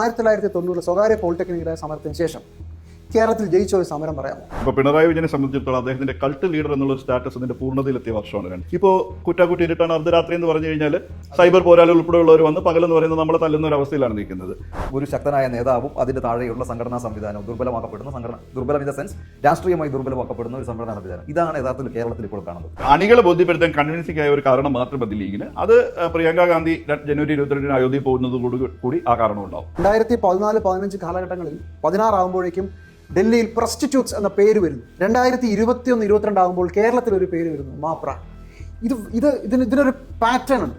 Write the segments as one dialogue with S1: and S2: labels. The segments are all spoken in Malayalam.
S1: ആയിരത്തി തൊള്ളായിരത്തി തൊണ്ണൂറ് സ്വകാര്യ പോളിടെക്നിക്കിനെ സമർപ്പിച്ച ശേഷം കേരളത്തിൽ ജയിച്ച ഒരു സമരം പറയാമോ
S2: ഇപ്പോൾ പിണറായി വിജയനെ സംബന്ധിച്ചിടത്തോളം അദ്ദേഹത്തിന്റെ കൾട്ട് ലീഡർ എന്നുള്ള സ്റ്റാറ്റസ് അതിന്റെ പൂർണ്ണതയിലെത്തിയ വർഷമാണ് ഇപ്പോൾ കുറ്റാക്കുറ്റി ഇരുട്ടാണ് അർദ്ധരാത്രി എന്ന് പറഞ്ഞു കഴിഞ്ഞാൽ സൈബർ പോരാളി ഉൾപ്പെടെയുള്ളവർ വന്ന് പകലെന്ന് പറയുന്നത് നമ്മളെ തല്ലുന്ന ഒരു അവസ്ഥയിലാണ് നിൽക്കുന്നത്
S1: ഒരു ശക്തനായ നേതാവും അതിന്റെ താഴെയുള്ള സംഘടനാ സംവിധാനവും ദുർബലമാക്കപ്പെടുന്ന സംഘടന ദുർബലം ഇൻ ദ സെൻസ് രാഷ്ട്രീയമായി ദുർബലമാക്കപ്പെടുന്ന ഒരു സംഘടനാ സംവിധാനം ഇതാണ് യഥാർത്ഥത്തിൽ കേരളത്തിൽ ഇപ്പോൾ കാണുന്നത്
S2: അണികളെ ബോധ്യപ്പെടുത്താൻ കൺവിൻസിംഗ് ആയ ഒരു കാരണം മാത്രം മതി ലീഗിന് അത് പ്രിയങ്ക ഗാന്ധി ജനുവരി ഇരുപത്തിരണ്ടിന് അയോധ്യ പോകുന്നത് കൂടി ആ കാരണം ഉണ്ടാവും
S1: രണ്ടായിരത്തി പതിനാല് പതിനഞ്ച് കാലഘട്ടങ്ങളിൽ പതിനാറാകുമ്പോഴേക്കും ഡൽഹിയിൽ പ്രസ്റ്റിറ്റ്യൂട്ട്സ് എന്ന പേര് വരുന്നു രണ്ടായിരത്തി ഇരുപത്തി ഒന്ന് ഇരുപത്തിരണ്ടാകുമ്പോൾ കേരളത്തിൽ ഒരു പേര് വരുന്നു മാപ്ര ഇത് ഇത് ഇതിന് ഇതിനൊരു പാറ്റേൺ ഉണ്ട്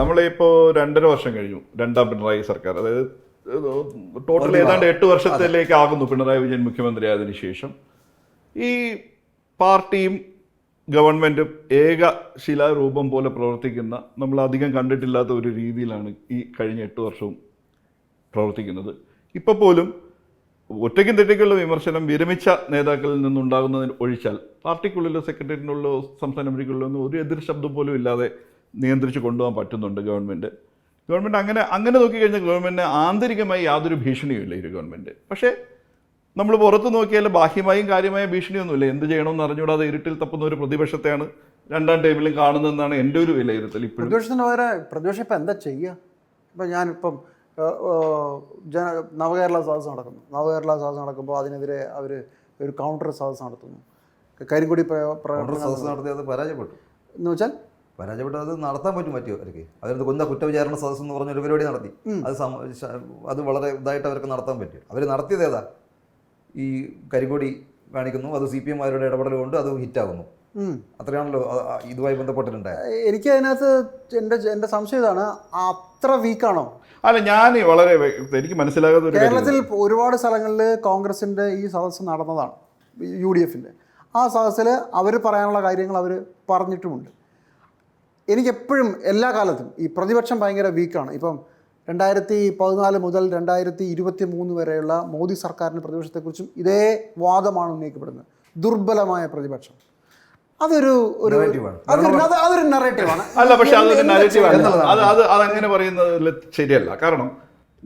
S2: നമ്മളിപ്പോ രണ്ടര വർഷം കഴിഞ്ഞു രണ്ടാം പിണറായി സർക്കാർ അതായത് ടോട്ടൽ ഏതാണ്ട് എട്ട് വർഷത്തിലേക്ക് ആകുന്നു പിണറായി വിജയൻ മുഖ്യമന്ത്രി ആയതിനു ശേഷം ഈ പാർട്ടിയും ഗവൺമെൻറ്റും ശിലാരൂപം പോലെ പ്രവർത്തിക്കുന്ന നമ്മൾ അധികം കണ്ടിട്ടില്ലാത്ത ഒരു രീതിയിലാണ് ഈ കഴിഞ്ഞ എട്ട് വർഷവും പ്രവർത്തിക്കുന്നത് ഇപ്പോൾ പോലും ഒറ്റയ്ക്കും തെറ്റയ്ക്കുള്ള വിമർശനം വിരമിച്ച നേതാക്കളിൽ നിന്നുണ്ടാകുന്നതിന് ഒഴിച്ചാൽ പാർട്ടിക്കുള്ളിലോ സെക്രട്ടേറിയറ്റിനുള്ളിലോ സംസ്ഥാന മന്ത്രിക്കുള്ളോ ഒന്നും ഒരു എതിർ ശബ്ദം പോലും ഇല്ലാതെ നിയന്ത്രിച്ച് കൊണ്ടുപോകാൻ പറ്റുന്നുണ്ട് ഗവൺമെൻറ് ഗവൺമെൻറ് അങ്ങനെ അങ്ങനെ നോക്കിക്കഴിഞ്ഞാൽ ഗവൺമെൻറ് ആന്തരികമായി യാതൊരു ഭീഷണിയും ഇല്ല ഈ ഗവൺമെൻറ് പക്ഷേ നമ്മൾ പുറത്ത് നോക്കിയാൽ ബാഹ്യമായും കാര്യമായ ഭീഷണിയൊന്നുമില്ല എന്ത് ചെയ്യണമെന്ന് അറിഞ്ഞുകൂടാതെ ഇരുട്ടിൽ തപ്പുന്ന ഒരു പ്രതിപക്ഷത്തെയാണ് രണ്ടാം ടേബിളിൽ കാണുന്നതെന്നാണ് എൻ്റെ ഒരു വിലയിരുത്തൽ ഇപ്പോഴും
S1: പ്രതിപക്ഷം ഇപ്പം എന്താ ചെയ്യുക ഇപ്പം ഞാനിപ്പം ജന നവകേരള സദസ്സ് നടക്കുന്നു നവകേരള സദസ്സ് നടക്കുമ്പോൾ അതിനെതിരെ അവർ ഒരു കൗണ്ടർ സദസ്സ് നടത്തുന്നു കരിങ്കുടി സദസ്സ് അത് പരാജയപ്പെട്ടു എന്ന് വെച്ചാൽ പരാജയപ്പെട്ടത് അത് നടത്താൻ പറ്റും പറ്റിയോ അവർക്ക് അവരത് കൊന്ന കുറ്റവിചാരണ സദസ്സ് എന്ന് പറഞ്ഞൊരു പരിപാടി നടത്തി അത് അത് വളരെ ഇതായിട്ട് അവർക്ക് നടത്താൻ പറ്റും അവർ നടത്തിയത് ഏതാ ഈ കരിങ്കൊടി കാണിക്കുന്നു അത് സി പി മാരുടെ ഇടപെടൽ കൊണ്ട് അത് ഹിറ്റാകുന്നു അത്രയാണല്ലോ ഇതുമായി ബന്ധപ്പെട്ടിട്ടുണ്ട് എനിക്ക് അതിനകത്ത് എന്റെ എന്റെ സംശയം ഇതാണ് അത്ര വീക്കാണോ
S2: അല്ല ഞാൻ വളരെ എനിക്ക് മനസ്സിലാകാത്ത
S1: കേരളത്തിൽ ഒരുപാട് സ്ഥലങ്ങളിൽ കോൺഗ്രസിന്റെ ഈ സദസ്സ് നടന്നതാണ് യു ഡി എഫിന്റെ ആ സദസ്സിൽ അവർ പറയാനുള്ള കാര്യങ്ങൾ അവർ പറഞ്ഞിട്ടുമുണ്ട് എനിക്കെപ്പോഴും എല്ലാ കാലത്തും ഈ പ്രതിപക്ഷം ഭയങ്കര വീക്കാണ് ഇപ്പം രണ്ടായിരത്തി പതിനാല് മുതൽ രണ്ടായിരത്തി ഇരുപത്തി മൂന്ന് വരെയുള്ള മോദി സർക്കാരിൻ്റെ പ്രതിപക്ഷത്തെക്കുറിച്ചും ഇതേ വാദമാണ് ഉന്നയിക്കപ്പെടുന്നത് ദുർബലമായ പ്രതിപക്ഷം അതൊരു ഒരു അതൊരു നറേറ്റീവാണ്
S2: അല്ല അതൊരു നറേറ്റീവാണ് അത് അത് അതങ്ങനെ പറയുന്നത് ശരിയല്ല കാരണം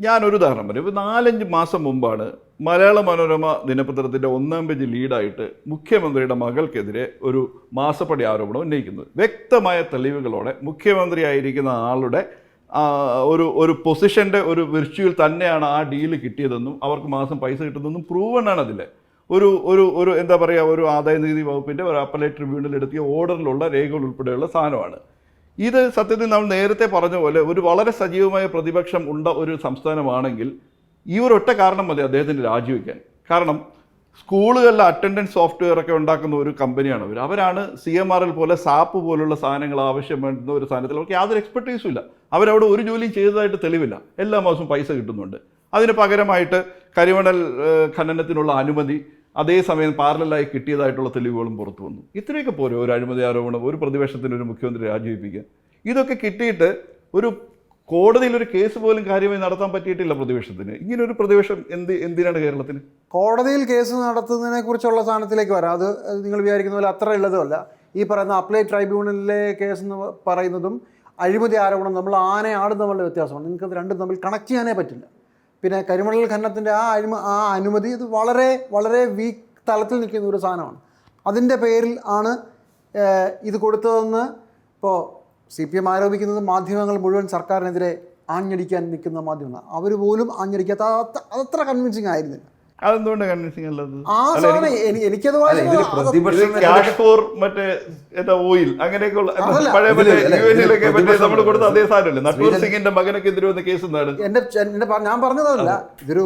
S2: ഞാൻ ഒരു ഉദാഹരണം പറയും ഇപ്പോൾ നാലഞ്ച് മാസം മുമ്പാണ് മലയാള മനോരമ ദിനപത്രത്തിൻ്റെ ഒന്നാം പേജ് ലീഡായിട്ട് മുഖ്യമന്ത്രിയുടെ മകൾക്കെതിരെ ഒരു മാസപ്പടി ആരോപണം ഉന്നയിക്കുന്നത് വ്യക്തമായ തെളിവുകളോടെ മുഖ്യമന്ത്രിയായിരിക്കുന്ന ആളുടെ ഒരു ഒരു പൊസിഷൻ്റെ ഒരു വിർച്വൽ തന്നെയാണ് ആ ഡീൽ കിട്ടിയതെന്നും അവർക്ക് മാസം പൈസ കിട്ടുന്നതെന്നും പ്രൂവൺ ആണ് അതിൽ ഒരു ഒരു ഒരു എന്താ പറയുക ഒരു ആദായ നികുതി വകുപ്പിൻ്റെ ഒരു അപ്പലേറ്റ് ട്രിബ്യൂണൽ എടുത്തിയ ഓർഡറിലുള്ള രേഖകൾ ഉൾപ്പെടെയുള്ള സാധനമാണ് ഇത് സത്യത്തിൽ നമ്മൾ നേരത്തെ പറഞ്ഞ പോലെ ഒരു വളരെ സജീവമായ പ്രതിപക്ഷം ഉള്ള ഒരു സംസ്ഥാനമാണെങ്കിൽ ഈ ഒരു ഒറ്റ കാരണം മതി അദ്ദേഹത്തിന് രാജിവെക്കാൻ കാരണം സ്കൂളുകളിൽ അറ്റൻഡൻസ് സോഫ്റ്റ്വെയർ ഒക്കെ ഉണ്ടാക്കുന്ന ഒരു കമ്പനിയാണ് അവർ അവരാണ് സി എം ആർ എൽ പോലെ സാപ്പ് പോലുള്ള സാധനങ്ങൾ ആവശ്യം വേണ്ടുന്ന ഒരു സാധനത്തിൽ അവർക്ക് യാതൊരു എക്സ്പെർട്ടീസും ഇല്ല അവരവിടെ ഒരു ജോലിയും ചെയ്തതായിട്ട് തെളിവില്ല എല്ലാ മാസവും പൈസ കിട്ടുന്നുണ്ട് അതിന് പകരമായിട്ട് കരിമണൽ ഖനനത്തിനുള്ള അനുമതി അതേസമയം പാരലായി കിട്ടിയതായിട്ടുള്ള തെളിവുകളും പുറത്തു വന്നു ഇത്രയൊക്കെ പോരെ ഒരു അഴിമതി ആരോപണം ഒരു പ്രതിപക്ഷത്തിന് ഒരു മുഖ്യമന്ത്രി രാജിവെപ്പിക്കുക ഇതൊക്കെ കിട്ടിയിട്ട് ഒരു കോടതിയിൽ ഒരു കേസ് പോലും കാര്യമായി നടത്താൻ പറ്റിയിട്ടില്ല പ്രതിപക്ഷത്തിന് ഇങ്ങനൊരു പ്രതിപക്ഷം എന്ത് എന്തിനാണ് കേരളത്തിന്
S1: കോടതിയിൽ കേസ് നടത്തുന്നതിനെ കുറിച്ചുള്ള സാധനത്തിലേക്ക് വരാം അത് നിങ്ങൾ വിചാരിക്കുന്ന പോലെ അത്ര ഉള്ളതുമല്ല ഈ പറയുന്ന അപ്ലൈ ട്രൈബ്യൂണലിലെ കേസ് എന്ന് പറയുന്നതും അഴിമതി ആരോപണം നമ്മൾ ആനെ ആടും തമ്മിലുള്ള വ്യത്യാസമാണ് നിങ്ങൾക്കത് രണ്ടും തമ്മിൽ കണക്ട് ചെയ്യാനേ പറ്റില്ല പിന്നെ കരിമണൽ ഖനനത്തിൻ്റെ ആ അഴിമ ആ അനുമതി ഇത് വളരെ വളരെ വീക്ക് തലത്തിൽ നിൽക്കുന്ന ഒരു സാധനമാണ് അതിൻ്റെ പേരിൽ ആണ് ഇത് കൊടുത്തതെന്ന് ഇപ്പോൾ സി പി എം ആരോപിക്കുന്നത് മാധ്യമങ്ങൾ മുഴുവൻ സർക്കാരിനെതിരെ ആഞ്ഞടിക്കാൻ നിൽക്കുന്ന മാധ്യമങ്ങളാണ് അവർ പോലും ആഞ്ഞടിക്കാത്ത അതത്ര കൺവിൻസിങ് ആയിരുന്നില്ല
S2: അതെന്തുകൊണ്ട് കൺവിൻസിങ്
S1: അല്ലത് എനിക്കത്
S2: ക്യാഷ് ഫോർ മറ്റേ എന്താ ഓയിൽ അങ്ങനെയൊക്കെ പഴയ യുഎനിലൊക്കെ മറ്റേ നമ്മൾ കൊടുത്ത അതേ സാധനമല്ലേ നട്ടൂർ സിംഗിന്റെ മകനൊക്കെ എതിരെ വന്ന കേസ് എന്താണ്
S1: എന്റെ ഞാൻ പറഞ്ഞതല്ല ഇതൊരു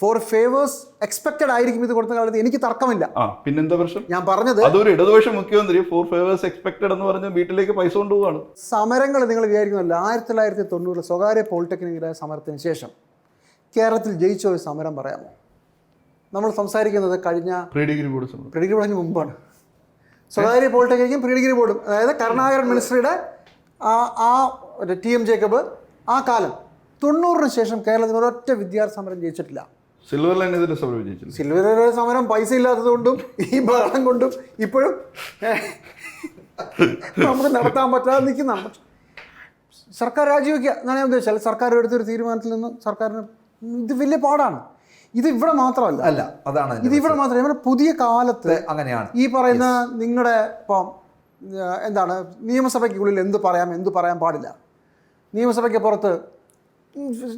S1: ഫോർ ഫേവേഴ്സ് എക്സ്പെക്ടഡ് ആയിരിക്കും ഇത് കൊടുത്ത കാലത്ത് എനിക്ക് തർക്കമില്ല
S2: പിന്നെന്താ പ്രശ്നം ഞാൻ പറഞ്ഞത് അതൊരു ഇടതുപക്ഷ മുഖ്യമന്ത്രി ഫോർ ഫേവേഴ്സ് എക്സ്പെക്ടഡ് എന്ന് പറഞ്ഞ വീട്ടിലേക്ക് പൈസ കൊണ്ടുപോവാണ്
S1: സമരങ്ങൾ നിങ്ങൾ വിചാരിക്കുന്നില്ല ആയിരത്തി തൊള്ളായിരത്തി തൊണ്ണൂറിൽ സ്വകാര്യ പോളിടെക്നിക്കിലെ സമരത്തിന് ശേഷം കേരളത്തിൽ ജയിച്ച ഒരു സമരം പറയാമോ നമ്മൾ സംസാരിക്കുന്നത് കഴിഞ്ഞ
S2: പ്രീഡിഗ്രി ബോർഡ് പ്രീഡിഗ്രി ബോർഡിന് മുമ്പാണ്
S1: സ്വകാര്യ പോളിടെക്നിക്കും പ്രീഡിഗ്രി ബോർഡും അതായത് കരുണാകരൻ മിനിസ്ട്രിയുടെ ആ ആ ടി എം ജേക്കബ് ആ കാലം തൊണ്ണൂറിന് ശേഷം കേരളത്തിൽ ഒരൊറ്റ വിദ്യാർത്ഥി സമരം ജയിച്ചിട്ടില്ല
S2: സിൽവർ ലൈൻ സമരം ജയിച്ചില്ല
S1: സിൽവർ ലൈൻ സമരം പൈസ ഇല്ലാത്തത് കൊണ്ടും ഈ ഭരണം കൊണ്ടും ഇപ്പോഴും നമുക്ക് നടത്താൻ പറ്റാതെ നിൽക്കുന്നതാണ് സർക്കാർ രാജിവെക്കുക എന്നാണ് ഞാൻ ഉദ്ദേശിച്ചാൽ സർക്കാർ എടുത്തൊരു തീരുമാനത്തിൽ നിന്ന് സർക്കാരിന് ഇത് വലിയ പാടാണ് ഇത് ഇവിടെ മാത്രമല്ല അല്ല അതാണ് ഇത് ഇവിടെ മാത്രമല്ല നമ്മുടെ പുതിയ കാലത്ത് അങ്ങനെയാണ് ഈ പറയുന്ന നിങ്ങളുടെ ഇപ്പം എന്താണ് നിയമസഭയ്ക്കുള്ളിൽ എന്ത് പറയാം എന്ത് പറയാൻ പാടില്ല നിയമസഭയ്ക്ക് പുറത്ത്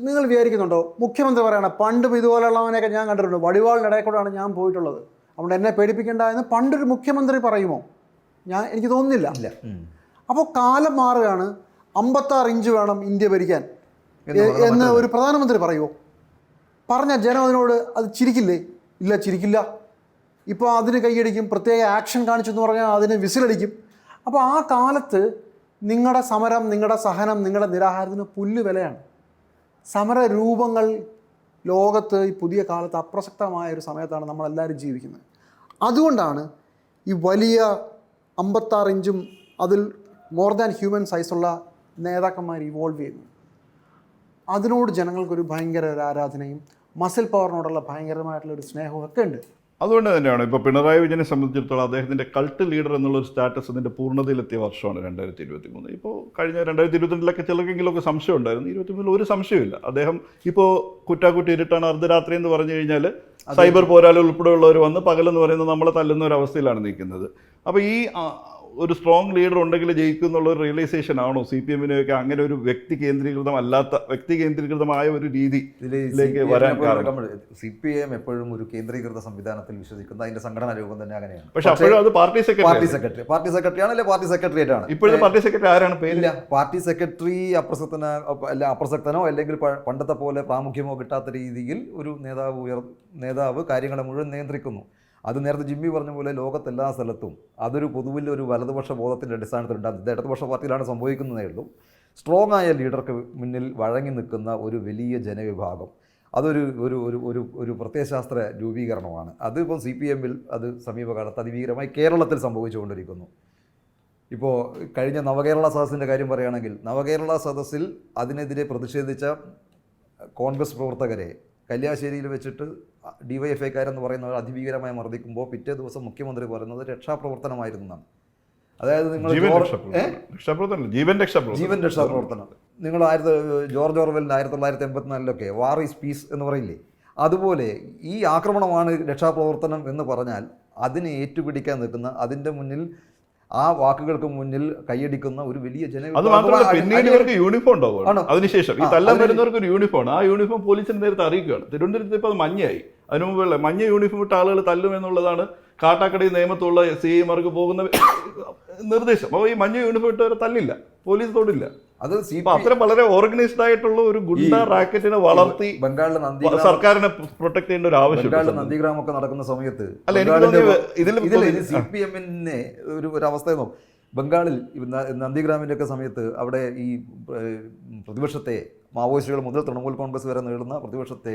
S1: നിങ്ങൾ വിചാരിക്കുന്നുണ്ടോ മുഖ്യമന്ത്രി പറയണം പണ്ടും ഇതുപോലെയുള്ളവനെയൊക്കെ ഞാൻ കണ്ടിട്ടുണ്ട് വടിവാളിനിടയിൽ കൂടെയാണ് ഞാൻ പോയിട്ടുള്ളത് അതുകൊണ്ട് എന്നെ പേടിപ്പിക്കേണ്ട എന്ന് പണ്ടൊരു മുഖ്യമന്ത്രി പറയുമോ ഞാൻ എനിക്ക് തോന്നുന്നില്ല ഇല്ല അപ്പോൾ കാലം മാറുകയാണ് അമ്പത്താറ് ഇഞ്ച് വേണം ഇന്ത്യ ഭരിക്കാൻ എന്ന് ഒരു പ്രധാനമന്ത്രി പറയുമോ പറഞ്ഞ ജനം അതിനോട് അത് ചിരിക്കില്ലേ ഇല്ല ചിരിക്കില്ല ഇപ്പോൾ അതിന് കൈയടിക്കും പ്രത്യേക ആക്ഷൻ കാണിച്ചെന്ന് പറഞ്ഞാൽ അതിന് വിസിലടിക്കും അപ്പോൾ ആ കാലത്ത് നിങ്ങളുടെ സമരം നിങ്ങളുടെ സഹനം നിങ്ങളുടെ നിരാഹാരത്തിന് പുല്ല് വിലയാണ് രൂപങ്ങൾ ലോകത്ത് ഈ പുതിയ കാലത്ത് അപ്രസക്തമായ ഒരു സമയത്താണ് നമ്മളെല്ലാവരും ജീവിക്കുന്നത് അതുകൊണ്ടാണ് ഈ വലിയ അമ്പത്താറ് ഇഞ്ചും അതിൽ മോർ ദാൻ ഹ്യൂമൻ സൈസുള്ള നേതാക്കന്മാർ ഇവോൾവ് ചെയ്യുന്നത് അതിനോട് ജനങ്ങൾക്കൊരു ഭയങ്കര ഒരു ആരാധനയും മസിൽ പവറിനോടുള്ള ഭയങ്കരമായിട്ടുള്ള ഒരു സ്നേഹവും ഒക്കെ ഉണ്ട്
S2: അതുകൊണ്ട് തന്നെയാണ് ഇപ്പോൾ പിണറായി വിജയനെ സംബന്ധിച്ചിടത്തോളം അദ്ദേഹത്തിൻ്റെ കൾട്ട് ലീഡർ എന്നുള്ള ഒരു സ്റ്റാറ്റസ് അതിൻ്റെ പൂർണ്ണതയിലെത്തിയ വർഷമാണ് രണ്ടായിരത്തി ഇരുപത്തി മൂന്ന് ഇപ്പോൾ കഴിഞ്ഞ രണ്ടായിരത്തി ഇരുപത്തിരണ്ടിലൊക്കെ ചിലർക്കെങ്കിലുമൊക്കെ സംശയം ഉണ്ടായിരുന്നു ഇരുപത്തി മൂന്നിൽ ഒരു സംശയമില്ല അദ്ദേഹം ഇപ്പോൾ കുറ്റാക്കുറ്റി ഇരുട്ടാണ് അർദ്ധരാത്രി എന്ന് പറഞ്ഞു കഴിഞ്ഞാൽ സൈബർ പോരാളി ഉൾപ്പെടെയുള്ളവർ വന്ന് പകലെന്ന് പറയുന്നത് നമ്മളെ തല്ലുന്ന ഒരു അവസ്ഥയിലാണ് നിൽക്കുന്നത് അപ്പോൾ ഈ ഒരു സ്ട്രോങ് ലീഡർ ഉണ്ടെങ്കിൽ ജയിക്കും എന്നുള്ള ഒരു റിയലൈസേഷൻ ആണോ സി പി എമ്മിനെയൊക്കെ അങ്ങനെ ഒരു വ്യക്തി കേന്ദ്രീകൃതം അല്ലാത്ത വ്യക്തി കേന്ദ്രീകൃതമായ ഒരു രീതി വരാൻ കാരണം
S1: സി പി എം എപ്പോഴും ഒരു കേന്ദ്രീകൃത സംവിധാനത്തിൽ
S2: വിശ്വസിക്കുന്ന അതിന്റെ സംഘടനാ രൂപം തന്നെ അങ്ങനെയാണ് പക്ഷെ അപ്പോഴും അത് party secretary
S1: party secretary party secretary ആണ് അല്ലെങ്കിൽ പാർട്ടി സെക്രട്ടറിയേറ്റ് ആണ്
S2: ഇപ്പോഴത്തെ പാർട്ടി സെക്രട്ടറി ആരാണ് പേര്
S1: പാർട്ടി സെക്രട്ടറി അപ്രസക്തന അല്ല അപ്രസക്തനോ അല്ലെങ്കിൽ പണ്ടത്തെ പോലെ പ്രാമുഖ്യമോ കിട്ടാത്ത രീതിയിൽ ഒരു നേതാവ് ഉയർ നേതാവ് കാര്യങ്ങളെ മുഴുവൻ നിയന്ത്രിക്കുന്നു അത് നേരത്തെ ജിമ്മി പറഞ്ഞ പോലെ ലോകത്ത് എല്ലാ സ്ഥലത്തും അതൊരു പൊതുവിൽ ഒരു വലതുപക്ഷ ബോധത്തിൻ്റെ അടിസ്ഥാനത്തിൽ ഉണ്ടാകുന്നത് ഇടതുപക്ഷ പാർട്ടിയിലാണ് സംഭവിക്കുന്നതേ ഉള്ളൂ സ്ട്രോങ് ആയ ലീഡർക്ക് മുന്നിൽ വഴങ്ങി നിൽക്കുന്ന ഒരു വലിയ ജനവിഭാഗം അതൊരു ഒരു ഒരു ഒരു ഒരു പ്രത്യയശാസ്ത്ര രൂപീകരണമാണ് അതിപ്പം സി പി എമ്മിൽ അത് സമീപകാലത്ത് അതിഭീകരമായി കേരളത്തിൽ സംഭവിച്ചുകൊണ്ടിരിക്കുന്നു ഇപ്പോൾ കഴിഞ്ഞ നവകേരള സദസ്സിൻ്റെ കാര്യം പറയുകയാണെങ്കിൽ നവകേരള സദസ്സിൽ അതിനെതിരെ പ്രതിഷേധിച്ച കോൺഗ്രസ് പ്രവർത്തകരെ കല്യാശ്ശേരിയിൽ വെച്ചിട്ട് ഡിവൈഎഫ്ഐക്കാരെന്ന് പറയുന്നവർ അതിഭീകരമായി മർദ്ദിക്കുമ്പോൾ പിറ്റേ ദിവസം മുഖ്യമന്ത്രി പറയുന്നത് രക്ഷാപ്രവർത്തനമായിരുന്നു എന്നാണ് അതായത് നിങ്ങൾ ജീവൻ ജീവൻ രക്ഷാപ്രവർത്തനം നിങ്ങൾ ആയിരത്തി ജോർജ് ഓർവെലിൻ്റെ ആയിരത്തി തൊള്ളായിരത്തി എൺപത്തിനാലിലൊക്കെ വാർ ഈസ് പീസ് എന്ന് പറയില്ലേ അതുപോലെ ഈ ആക്രമണമാണ് രക്ഷാപ്രവർത്തനം എന്ന് പറഞ്ഞാൽ അതിനെ ഏറ്റുപിടിക്കാൻ നിൽക്കുന്ന അതിൻ്റെ മുന്നിൽ ആ വാക്കുകൾക്ക് മുന്നിൽ കൈയടിക്കുന്ന ഒരു വലിയ
S2: ജനവിഭാഗം യൂണിഫോം അതിനുശേഷം ഈ തല്ലാൻ വരുന്നവർക്ക് ഒരു യൂണിഫോം ആ യൂണിഫോം പോലീസിന്റെ നേരത്തെ അറിയിക്കുകയാണ് തിരുവനന്തപുരത്ത് ഇപ്പോൾ അത് മഞ്ഞയായി അതിനു മുമ്പുള്ള മഞ്ഞ യൂണിഫോം ഇട്ട ആളുകൾ തല്ലും എന്നുള്ളതാണ് കാട്ടാക്കടി നിയമത്തുള്ള സി ഐമാർക്ക് പോകുന്ന നിർദ്ദേശം അപ്പോൾ ഈ മഞ്ഞ യൂണിഫോം ഇട്ടവരെ തല്ലില്ല പോലീസ് തോടില്ല അത് അത്രയും വളരെ ഓർഗനൈസ്ഡ് ആയിട്ടുള്ള ഒരു ഗുണ്ട റാക്കറ്റിനെ വളർത്തി ബംഗാളിലെ നന്ദി സർക്കാരിനെ പ്രൊട്ടക്ട് ചെയ്യേണ്ട ഒരു ആവശ്യം
S1: ബംഗാളിലെ നന്ദിഗ്രാമം ഒക്കെ നടക്കുന്ന സമയത്ത് അല്ല ഇതിൽ ഇതിൽ സി പി എമ്മിനെ ഒരു ഒരു അവസ്ഥ ബംഗാളിൽ നന്ദിഗ്രാമിൻ്റെ ഒക്കെ സമയത്ത് അവിടെ ഈ പ്രതിപക്ഷത്തെ മാവോയിസ്റ്റുകൾ മുതൽ തൃണമൂൽ കോൺഗ്രസ് വരെ നേടുന്ന പ്രതിപക്ഷത്തെ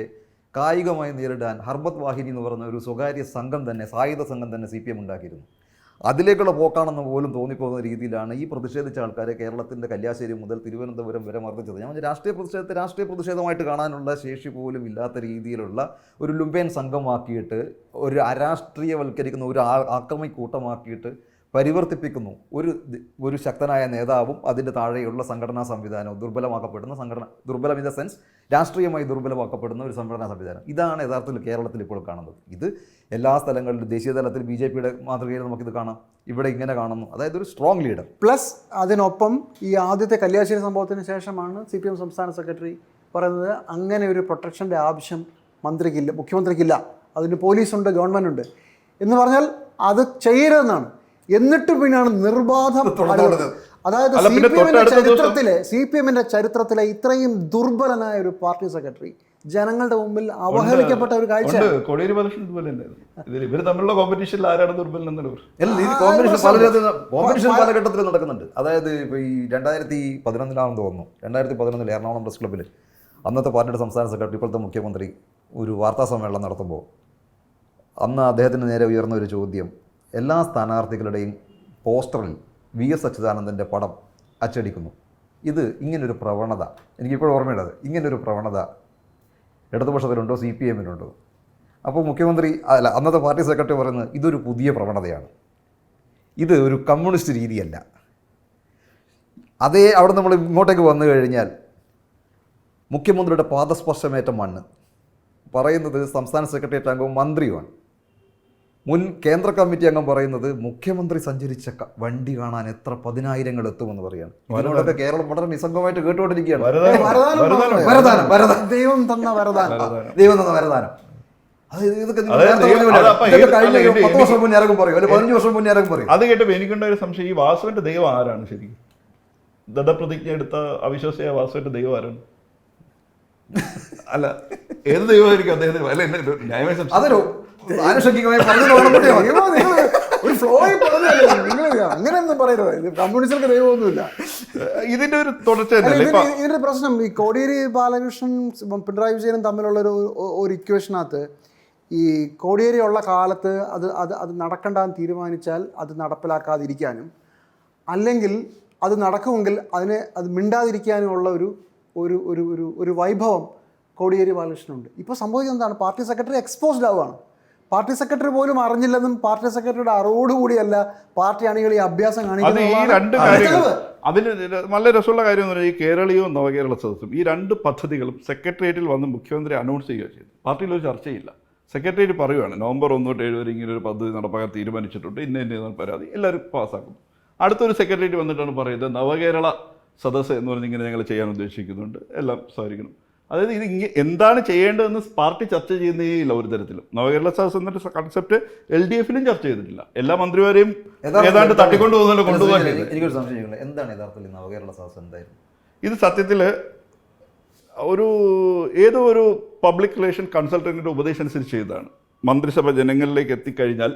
S1: കായികമായി നേരിടാൻ ഹർബത് വാഹിനി എന്ന് പറഞ്ഞ ഒരു സ്വകാര്യ സംഘം തന്നെ സായുധ സംഘം തന്നെ സി പി എം ഉണ്ടാക്കിയിരുന്നു അതിലേക്കുള്ള പോക്കാണെന്ന് പോലും തോന്നിപ്പോകുന്ന രീതിയിലാണ് ഈ പ്രതിഷേധിച്ച ആൾക്കാരെ കേരളത്തിൻ്റെ കല്യാശ്ശേരി മുതൽ തിരുവനന്തപുരം വരെ മർദ്ദിച്ചത് ഞാൻ രാഷ്ട്രീയ പ്രതിഷേധത്തെ രാഷ്ട്രീയ പ്രതിഷേധമായിട്ട് കാണാനുള്ള ശേഷി പോലും ഇല്ലാത്ത രീതിയിലുള്ള ഒരു ലുംബേൻ സംഘമാക്കിയിട്ട് ഒരു അരാഷ്ട്രീയവൽക്കരിക്കുന്ന ഒരു ആക്രമി പരിവർത്തിപ്പിക്കുന്നു ഒരു ഒരു ശക്തനായ നേതാവും അതിൻ്റെ താഴെയുള്ള സംഘടനാ സംവിധാനവും ദുർബലമാക്കപ്പെടുന്ന സംഘടന ദുർബലം ഇൻ ദ സെൻസ് രാഷ്ട്രീയമായി ദുർബലമാക്കപ്പെടുന്ന ഒരു സംഘടനാ സംവിധാനം ഇതാണ് യഥാർത്ഥത്തിൽ കേരളത്തിൽ ഇപ്പോൾ കാണുന്നത് ഇത് എല്ലാ സ്ഥലങ്ങളിലും ദേശീയ തലത്തിൽ ബി ജെ പിയുടെ മാതൃകയിൽ നമുക്കിത് കാണാം ഇവിടെ ഇങ്ങനെ കാണുന്നു അതായത് ഒരു സ്ട്രോങ് ലീഡർ പ്ലസ് അതിനൊപ്പം ഈ ആദ്യത്തെ കല്യാശ്ശേരി സംഭവത്തിന് ശേഷമാണ് സി പി എം സംസ്ഥാന സെക്രട്ടറി പറയുന്നത് അങ്ങനെ ഒരു പ്രൊട്ടക്ഷൻ്റെ ആവശ്യം മന്ത്രിക്കില്ല മുഖ്യമന്ത്രിക്കില്ല അതിന് പോലീസുണ്ട് ഗവൺമെൻറ് ഉണ്ട് എന്ന് പറഞ്ഞാൽ അത് ചെയ്യരുതെന്നാണ് എന്നിട്ട് പിന്നെയാണ് നിർബാധം അതായത് സി പി എമ്മിന്റെ ചരിത്രത്തിലെ സി പി എമ്മിന്റെ ചരിത്രത്തിലെ ഇത്രയും ദുർബലനായ ഒരു പാർട്ടി സെക്രട്ടറി ജനങ്ങളുടെ മുമ്പിൽ അവഹേളിക്കപ്പെട്ട ഒരു കാഴ്ച
S2: ഇതുപോലെ
S1: കാലഘട്ടത്തിൽ നടക്കുന്നുണ്ട് അതായത് ഇപ്പൊ ഈ രണ്ടായിരത്തി പതിനൊന്നിലാണെന്ന് തോന്നുന്നു രണ്ടായിരത്തി പതിനൊന്നിൽ എറണാകുളം പ്രസ് ക്ലബ്ബിൽ അന്നത്തെ പാർട്ടിയുടെ സംസ്ഥാന സെക്രട്ടറി ഇപ്പോഴത്തെ മുഖ്യമന്ത്രി ഒരു വാർത്താ സമ്മേളനം നടത്തുമ്പോൾ അന്ന് അദ്ദേഹത്തിന് നേരെ ഉയർന്ന ഒരു ചോദ്യം എല്ലാ സ്ഥാനാർത്ഥികളുടെയും പോസ്റ്ററിൽ വി എസ് അച്യുതാനന്ദൻ്റെ പടം അച്ചടിക്കുന്നു ഇത് ഇങ്ങനൊരു പ്രവണത എനിക്കിപ്പോൾ ഓർമ്മയുള്ളത് ഇങ്ങനൊരു പ്രവണത ഇടതുപക്ഷത്തിലുണ്ടോ സി പി എമ്മിലുണ്ടോ അപ്പോൾ മുഖ്യമന്ത്രി അല്ല അന്നത്തെ പാർട്ടി സെക്രട്ടറി പറയുന്നത് ഇതൊരു പുതിയ പ്രവണതയാണ് ഇത് ഒരു കമ്മ്യൂണിസ്റ്റ് രീതിയല്ല അതേ അവിടെ നമ്മൾ ഇങ്ങോട്ടേക്ക് വന്നു കഴിഞ്ഞാൽ മുഖ്യമന്ത്രിയുടെ പാദസ്പർശമേറ്റ മണ്ണ് പറയുന്നത് സംസ്ഥാന സെക്രട്ടേറിയറ്റ് അംഗവും മന്ത്രിയുമാണ് മുൻ കേന്ദ്ര കമ്മിറ്റി അംഗം പറയുന്നത് മുഖ്യമന്ത്രി സഞ്ചരിച്ച വണ്ടി കാണാൻ എത്ര പതിനായിരങ്ങൾ എത്തുമെന്ന് പറയാണ് അതിനോടൊക്കെ കേരളം വളരെ നിസ്സംഗമായിട്ട് കേട്ടുകൊണ്ടിരിക്കുകയാണ് ദൈവം തന്ന വരദാനം ദൈവം തന്ന വരദാനം
S2: അത് കേട്ടപ്പോ എനിക്കുണ്ട ഒരു സംശയം ഈ വാസുവിന്റെ ദൈവം ആരാണ് ശരിക്കും ദൃഢപ്രതിജ്ഞ എടുത്ത അവിശ്വസിയ വാസുവിന്റെ ദൈവം ആരാണ് അല്ല ഏത് ദൈവമായിരിക്കും അദ്ദേഹത്തിന് അല്ല എന്നെ
S1: ന്യായമായി അതൊരു പറഞ്ഞു ഒരു ഫ്ലോയിൽ നിങ്ങൾ പറയരുത് ദൈവമൊന്നുമില്ല ഇതിന്റെ ഒരു തുടർച്ച ഇതിന്റെ പ്രശ്നം ഈ കോടിയേരി ബാലകൃഷ്ണൻ പിണറായി വിജയനും തമ്മിലുള്ള ഒരു ഒരു ഇക്വേഷനകത്ത് ഈ കോടിയേരി ഉള്ള കാലത്ത് അത് അത് അത് നടക്കണ്ടെന്ന് തീരുമാനിച്ചാൽ അത് നടപ്പിലാക്കാതിരിക്കാനും അല്ലെങ്കിൽ അത് നടക്കുമെങ്കിൽ അതിനെ അത് മിണ്ടാതിരിക്കാനുമുള്ള ഒരു ഒരു ഒരു ഒരു ഒരു വൈഭവം കോടിയേരി ബാലകൃഷ്ണനുണ്ട് ഇപ്പോൾ സംഭവിക്കുന്നത് എന്താണ് പാർട്ടി സെക്രട്ടറി എക്സ്പോസ്ഡ് ആവുകയാണ് പാർട്ടി സെക്രട്ടറി പോലും അറിഞ്ഞില്ലെന്നും പാർട്ടി സെക്രട്ടറിയുടെ അറിവോടുകൂടിയല്ല പാർട്ടി അണികൾ ഈ അഭ്യാസം കാണിക്കുന്നത് അതിന് നല്ല രസമുള്ള കാര്യം എന്ന് പറഞ്ഞാൽ ഈ കേരളീയവും നവകേരള സദസ്സും ഈ രണ്ട് പദ്ധതികളും സെക്രട്ടേറിയറ്റിൽ വന്ന് മുഖ്യമന്ത്രി അനൗൺസ് ചെയ്യുക ചെയ്തു പാർട്ടിയിൽ ഒരു ചർച്ചയില്ല സെക്രട്ടേറിയറ്റ് പറയുകയാണ് നവംബർ ഒന്ന് തൊട്ട് ഏഴ് വരെ ഇങ്ങനെ ഒരു പദ്ധതി നടപ്പാക്കാൻ തീരുമാനിച്ചിട്ടുണ്ട് ഇന്ന ഇന്ന പരാതി എല്ലാവരും പാസ്സാക്കും അടുത്തൊരു സെക്രട്ടേറിയറ്റ് വന്നിട്ടാണ് പറയുന്നത് നവകേരള സദസ്സ് എന്ന് പറഞ്ഞിങ്ങനെ ഞങ്ങൾ ചെയ്യാൻ ഉദ്ദേശിക്കുന്നുണ്ട് എല്ലാം സംസാരിക്കണം അതായത് ഇത് ഇങ്ങനെ എന്താണ് ചെയ്യേണ്ടതെന്ന് പാർട്ടി ചർച്ച ചെയ്യുന്നേയില്ല ഒരു തരത്തിലും നവകേരള സദസ് എന്നൊരു കൺസെപ്റ്റ് എൽ ഡി എഫിലും ചർച്ച ചെയ്തിട്ടില്ല എല്ലാ മന്ത്രിമാരെയും ഏതാണ്ട് തട്ടിക്കൊണ്ട് പോകുന്നുണ്ട് കൊണ്ടുപോകാൻ സംശയം എന്താണ് യഥാർത്ഥത്തിൽ നവകേരള എന്തായിരുന്നു ഇത് സത്യത്തിൽ ഒരു ഏതോ ഒരു പബ്ലിക് റിലേഷൻ കൺസൾട്ടൻറ്റിൻ്റെ ഉപദേശം അനുസരിച്ച് ചെയ്തതാണ് മന്ത്രിസഭ ജനങ്ങളിലേക്ക് എത്തിക്കഴിഞ്ഞാൽ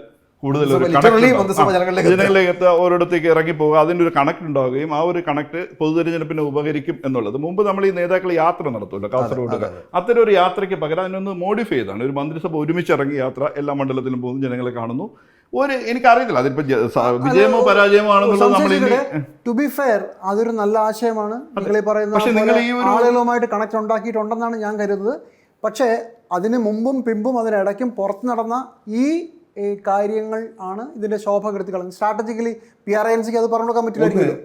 S1: കൂടുതൽ ജനങ്ങളിലേക്ക് എത്തുക ഓരോടത്തേക്ക് പോകുക അതിൻ്റെ ഒരു കണക്ട് ഉണ്ടാവുകയും ആ ഒരു കണക്ട് പൊതുതെരഞ്ഞെടുപ്പിന് ഉപകരിക്കും എന്നുള്ളത് മുമ്പ് നമ്മൾ ഈ നേതാക്കൾ യാത്ര നടത്തുമല്ലോ കാസർഗോഡ് അത്തരം ഒരു യാത്രയ്ക്ക് പകരം അതിനൊന്ന് മോഡിഫൈ ചെയ്താണ് ഒരു മന്ത്രിസഭ ഒരുമിച്ച് ഇറങ്ങി യാത്ര എല്ലാ മണ്ഡലത്തിലും പോകുന്നു ജനങ്ങളെ കാണുന്നു ഒരു എനിക്കറിയത്തില്ല അതിപ്പോ വിജയമോ പരാജയമോ ആണെന്നുള്ളത് നമ്മൾ ടു ബി ഫെയർ അതൊരു നല്ല ആശയമാണ് നിങ്ങൾ ഈ ഒരു ആളുകളുമായിട്ട് കണക്ട് ഉണ്ടാക്കിയിട്ടുണ്ടെന്നാണ് ഞാൻ കരുതുന്നത് പക്ഷേ അതിന് മുമ്പും പിമ്പും അതിനിടയ്ക്കും പുറത്ത് നടന്ന ഈ ഈ കാര്യങ്ങൾ ആണ് ഇതിന്റെ ശോഭ കെടുത്തി സ്ട്രാറ്റജിക്കലി പി ആർ ഏജൻസിക്ക് അത് പറഞ്ഞു കൊടുക്കാൻ പറ്റില്ല